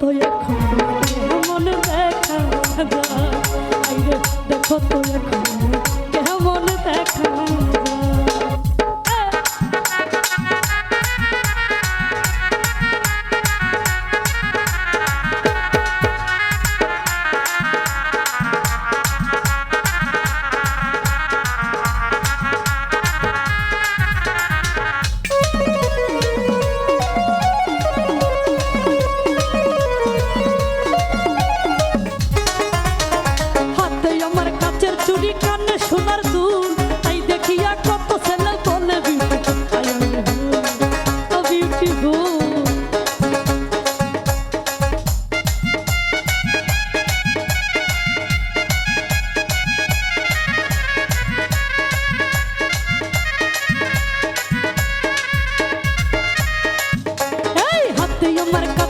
তো এখন মনে দেখা দেখো তো এখন। সোনার সুর তাই দেখিয়া কত ছেলে বলে বিউটিফুল Marca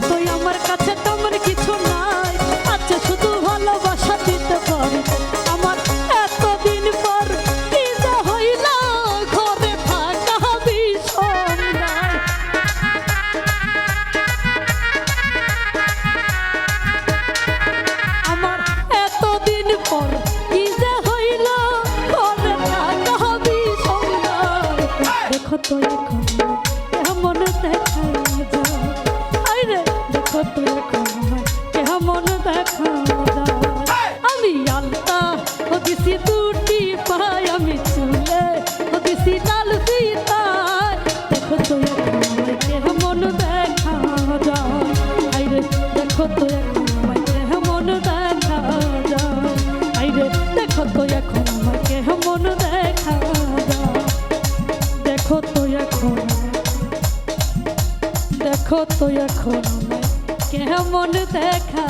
মতোই আমার কাছে দেখো তো এখন। কেমন দেখা